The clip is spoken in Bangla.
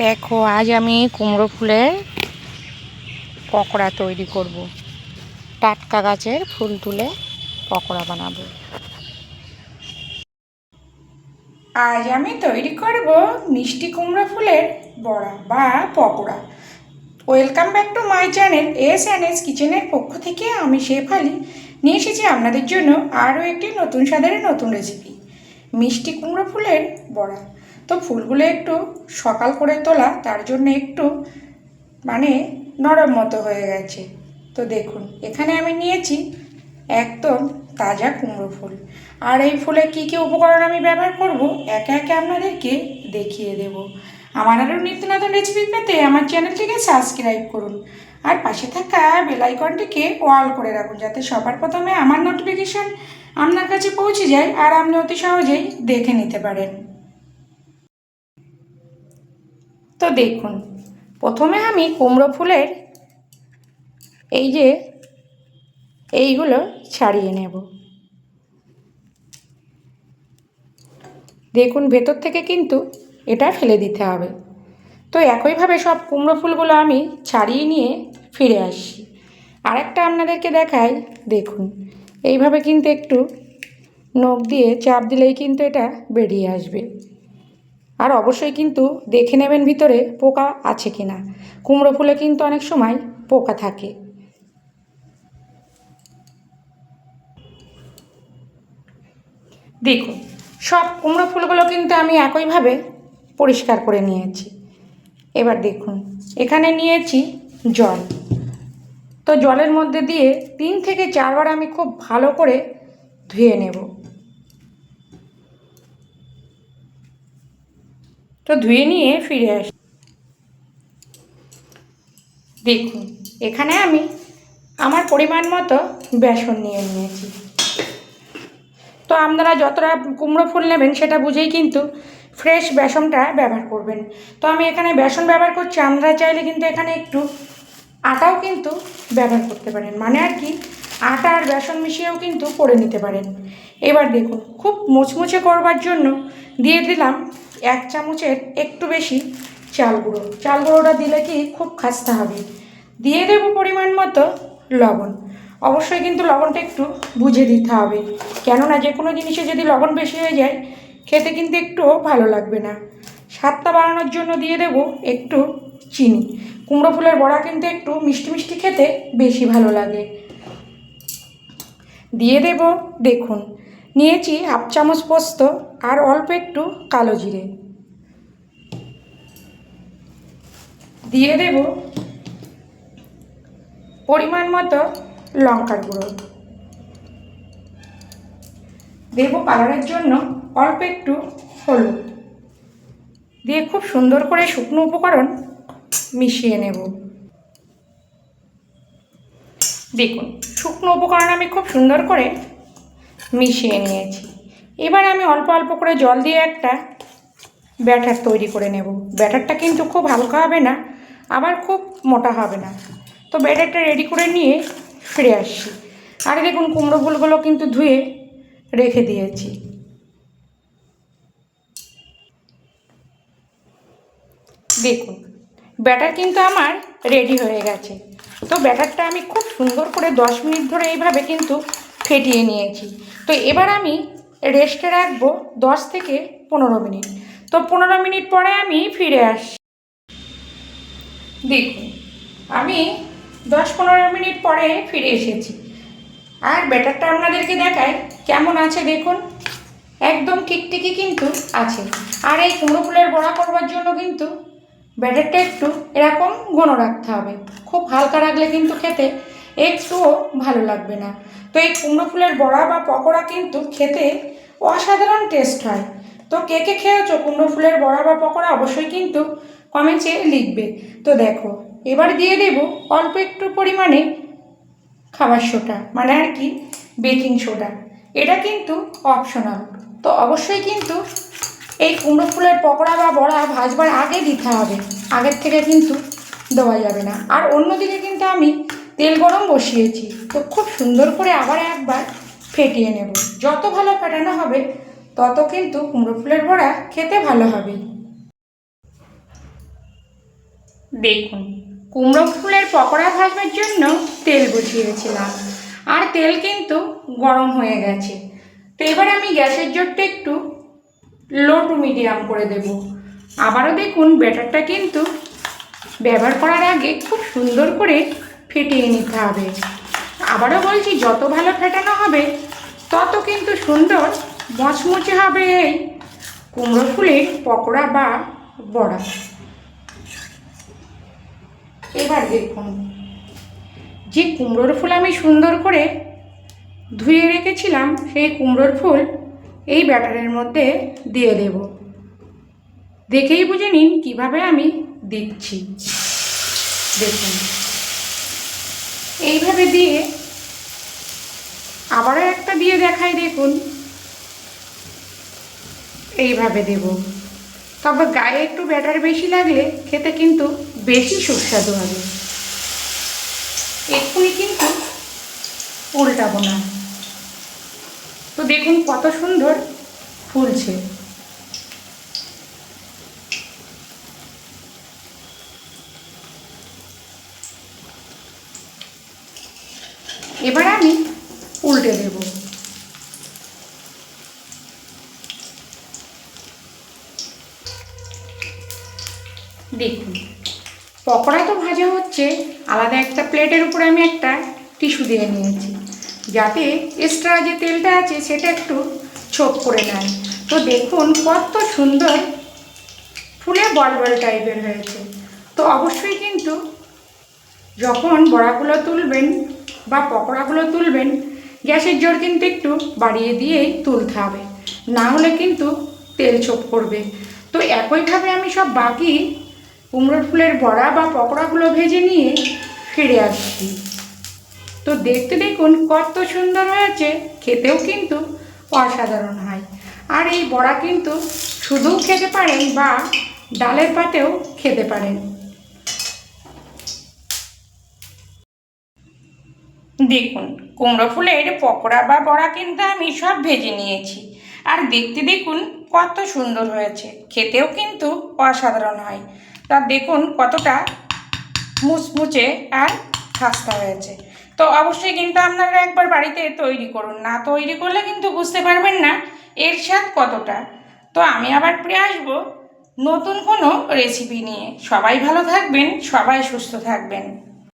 দেখো, আজ আমি কুমড়ো ফুলের পকোড়া তৈরি করব। টাটকা গাছের ফুল তুলে পকোড়া বানাবো। আজ আমি তৈরি করব মিষ্টি কুমড়ো ফুলের বড়া বা pakora. Welcome back to my channel S and S কিচেনের পক্ষ থেকে আমি শেফ আলি নিয়ে এসেছি আপনাদের জন্য আরও একটি নতুন স্বাদের নতুন রেসিপি, মিষ্টি কুমড়ো ফুলের বড়া। তো ফুলগুলো একটু সকাল করে তোলা, তার জন্য একটু মানে নরম মতো হয়ে গেছে। তো দেখুন, এখানে আমি নিয়েছি একদম তাজা কুমড়ো ফুল। আর এই ফুলে কী কী উপকরণ আমি ব্যবহার করব, একে একে আপনাদেরকে দেখিয়ে দেব। আমার আরও নিত্য নতুন রেসিপি পেতে আমার চ্যানেলটিকে সাবস্ক্রাইব করুন। আর পাশে থাকা বেলাইকনটিকে ওয়াল করে রাখুন, যাতে সবার প্রথমে আমার নোটিফিকেশান আপনার কাছে পৌঁছে যায় আর আপনি অতি সহজেই দেখে নিতে পারেন। তো দেখুন, প্রথমে আমি কুমড়ো ফুলের এই যে এইগুলো ছাড়িয়ে নেব। দেখুন, ভেতর থেকে কিন্তু এটা ফেলে দিতে হবে। তো একইভাবে সব কুমড়ো ফুলগুলো আমি ছাড়িয়ে নিয়ে ফিরে আসছি। আরেকটা আপনাদেরকে দেখাই, দেখুন, এইভাবে কিন্তু একটু নখ দিয়ে চাপ দিলেই কিন্তু এটা বেরিয়ে আসবে। আর অবশ্যই কিন্তু দেখে নেবেন ভিতরে পোকা আছে কি না। কুমড়ো ফুলে কিন্তু অনেক সময় পোকা থাকে। দেখুন, সব কুমড়ো ফুলগুলো কিন্তু আমি একইভাবে পরিষ্কার করে নিয়েছি। এবার দেখুন, এখানে নিয়েছি জল। তো জলের মধ্যে দিয়ে তিন থেকে চারবার আমি খুব ভালো করে ধুয়ে নেব। তো ধুয়ে নিয়ে ফিরে আসি। দেখুন, এখানে আমি আমার পরিমাণ মতো বেসন নিয়ে নিয়েছি। তো আপনারা যতটা কুমড়ো ফুল নেবেন সেটা বুঝেই কিন্তু ফ্রেশ বেসনটা ব্যবহার করবেন। তো আমি এখানে বেসন ব্যবহার করছি, আপনারা চাইলে কিন্তু এখানে একটু আটাও কিন্তু ব্যবহার করতে পারেন। মানে আর কি, আটা আর বেসন মিশিয়েও কিন্তু করে নিতে পারেন। এবার দেখুন, খুব মুচমুচে করবার জন্য দিয়ে দিলাম এক চামচের একটু বেশি চাল গুঁড়ো। চাল গুঁড়োটা দিলে কি খুব খাস্তা হবে। দিয়ে দেবো পরিমাণ মতো লবণ। অবশ্যই কিন্তু লবণটা একটু বুঝে দিতে হবে। কেননা যে কোনো জিনিসে যদি লবণ বেশি হয়ে যায়, খেতে কিন্তু একটুও ভালো লাগবে না। স্বাদটা বাড়ানোর জন্য দিয়ে দেব একটু চিনি। কুমড়ো ফুলের বড়া কিন্তু একটু মিষ্টি মিষ্টি খেতে বেশি ভালো লাগে। দিয়ে দেব দেখুন, নিয়েছি হাফ চামচ পোস্ত আর অল্প একটু কালো জিরে। দিয়ে দেব পরিমাণ মতো লঙ্কার গুঁড়ো। দেবো কালারের জন্য অল্প একটু হলুদ। দিয়ে খুব সুন্দর করে শুকনো উপকরণ মিশিয়ে নেব। দেখুন, শুকনো উপকরণ আমি খুব সুন্দর করে মিশিয়ে নিয়েছি। এবার আমি অল্প অল্প করে জল দিয়ে একটা ব্যাটার তৈরি করে নেব। ব্যাটারটা কিন্তু খুব হালকা হবে না আবার খুব মোটা হবে না। তো ব্যাটারটা রেডি করে নিয়ে ফিরে আসছি। আর দেখুন, কুমড়ো ফুলগুলো কিন্তু ধুয়ে রেখে দিয়েছি। দেখুন, ব্যাটার কিন্তু আমার রেডি হয়ে গেছে। তো ব্যাটারটা আমি খুব সুন্দর করে দশ মিনিট ধরে এইভাবে কিন্তু ফেটিয়ে নিয়েছি। তো এবার আমি রেস্টে রাখব দশ থেকে পনেরো মিনিট। তো পনেরো মিনিট পরে আমি ফিরে আসছি দেখুন, আমি দশ পনেরো মিনিট পরে ফিরে এসেছি। আর ব্যাটারটা আপনাদেরকে দেখায় কেমন আছে দেখুন। একদম টিকটিকি কিন্তু আছে। আর এই কুমড়ো ফুলের বড়া করবার জন্য কিন্তু ব্যাটারটা একটু এরকম ঘন রাখতে হবে। খুব হালকা রাখলে কিন্তু খেতে একটুও ভালো লাগবে না। তো এই কুমড়ো ফুলের বড়া বা পকোড়া কিন্তু খেতে অসাধারণ টেস্ট হয়। তো কে কে খেয়েছো কুমড়ো ফুলের বড়া বা পকোড়া? অবশ্যই কিন্তু কমেন্টে লিখবে। তো দেখো, এবার দিয়ে দেব অল্প একটু পরিমাণে খাবার সোডা মানে আর কি বেকিং সোডা। এটা কিন্তু অপশনাল তো অবশ্যই কিন্তু এই কুমড়ো ফুলের পকোড়া বা বড়া ভাজবার আগে দিতে হবে। আগের থেকে কিন্তু দেওয়া যাবে না। আর অন্যদিকে কিন্তু আমি তেল গরম বসিয়েছি। তো খুব সুন্দর করে আবার একবার ফেটিয়ে নেব। যত ভালো ফেটানো হবে, তত কিন্তু কুমড়ো ফুলের বড়া খেতে ভালো হবে। দেখুন, কুমড়ো ফুলের পকোড়া ভাজবার জন্য তেল বসিয়েছিলাম আর তেল কিন্তু গরম হয়ে গেছে। তো এবার আমি গ্যাসের জোরটা একটু লো টু মিডিয়াম করে দেব। আবারও দেখুন, ব্যাটারটা কিন্তু ব্যবহার করার আগে খুব সুন্দর করে ফেটিয়ে নিতে হবে। আবারও বলছি, যত ভালো ফেটানো হবে, তত কিন্তু সুন্দর মচমচে হবে এই কুমড়ো ফুলের পকোড়া বা বড়া। এবার দেখুন যে কুমড়োর ফুল আমি সুন্দর করে ধুয়ে রেখেছিলাম, সেই কুমড়োর ফুল এই ব্যাটারের মধ্যে দিয়ে দেব। দেখেই বুঝে নিন কীভাবে আমি দিচ্ছি। দেখুন। এইভাবে দিয়ে আবারও একটা দিয়ে দেখাই, দেখুন। এইভাবে দেব। তবে গায়ে একটু ব্যাটার বেশি লাগলে খেতে কিন্তু বেশি সুস্বাদু হবে। এক্ষুনি কিন্তু উল্টাবো না। তো দেখুন কত সুন্দর ফুলছে। এবার আমি উল্টে দেব। দেখুন। পকোড়া তো ভাজা হচ্ছে, আলাদা একটা প্লেটের উপরে আমি একটা টিস্যু দিয়ে নিয়েছি। যাতে এক্সট্রা যে তেলটা আছে সেটা একটু ছোপ করে নেয় তো দেখুন কত সুন্দর ফুলে বল বল টাইপের হয়েছে। তো অবশ্যই কিন্তু যখন বড়াগুলো তুলবেন বা পকোড়াগুলো তুলবেন, গ্যাসের জোর কিন্তু একটু বাড়িয়ে দিয়েই তুলতে হবে। না হলে কিন্তু তেল ছোপ করবে। তো একইভাবে আমি সব বাকি কুমড়োর ফুলের বড়া বা পকোড়াগুলো ভেজে নিয়ে ফিরে আসছি। তো দেখতে দেখুন কত সুন্দর হয়েছে, খেতেও কিন্তু অসাধারণ হয়। আর এই বড়া কিন্তু শুধুও খেতে পারেন বা ডালের পাতেও খেতে পারেন। দেখুন, কুমড়ো ফুলের পকোড়া বা বড়া কিন্তু আমি সব ভেজে নিয়েছি। আর দেখতে দেখুন কত সুন্দর হয়েছে, খেতেও কিন্তু অসাধারণ হয়। তা দেখুন কতটা মুচমুচে আর খাস্তা হয়েছে। তো অবশ্যই কিন্তু আপনারা একবার বাড়িতে তৈরি করুন। না তৈরি করলে কিন্তু বুঝতে পারবেন না এর স্বাদ কতটা। তো আমি আবার ফিরে আসব নতুন কোনো রেসিপি নিয়ে। সবাই ভালো থাকবেন, সবাই সুস্থ থাকবেন।